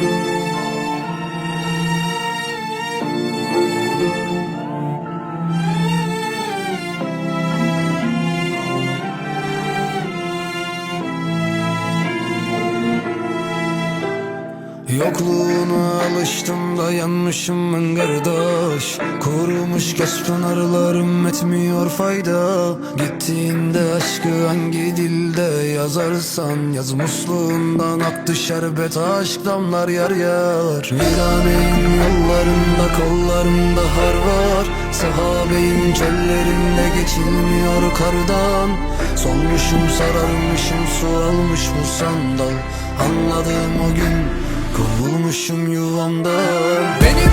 Thank you. Yokluğuna alıştım dayanmışım ben kardeş Kurumuş göz pınarlarım etmiyor fayda. Gittiğinde aşkı hangi dilde yazarsan Yaz musluğundan aktı şerbet aşk damlar yar yar. Viraneyin yollarında kollarımda har var. Sahabeyin çöllerinde geçilmiyor kardan. Solmuşum sararmışım su almış bu sandal. Anladım o gün Kovulmuşum yuvamdan Benim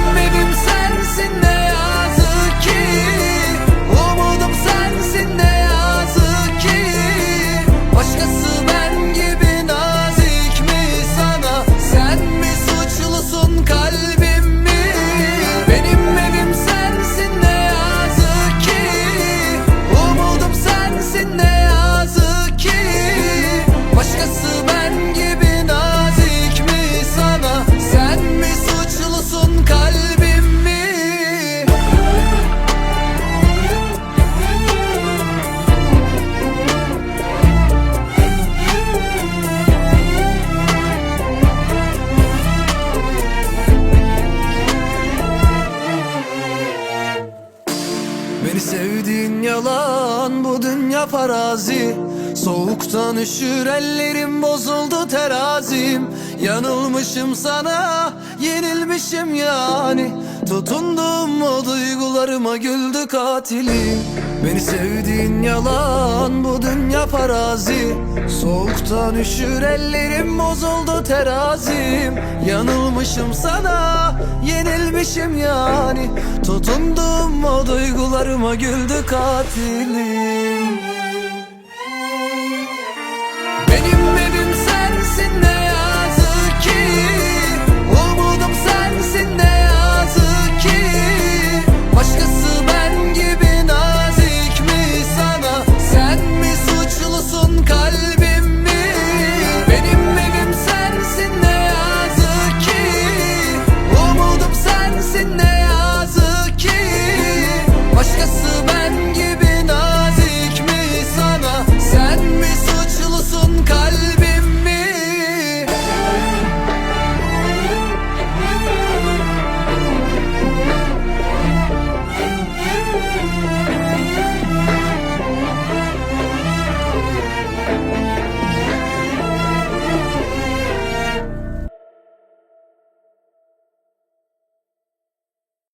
Beni sevdiğin yalan bu dünya farazi Soğuktan üşür ellerim bozuldu terazim. Yanılmışım sana yenilmişim yani. Tutundum o duygularıma güldü katilim. Beni sevdiğin yalan bu dünya farazi Soğuktan üşür ellerim bozuldu terazim. Yanılmışım sana yenilmişim yani. Tutundum o duygularıma güldü katilim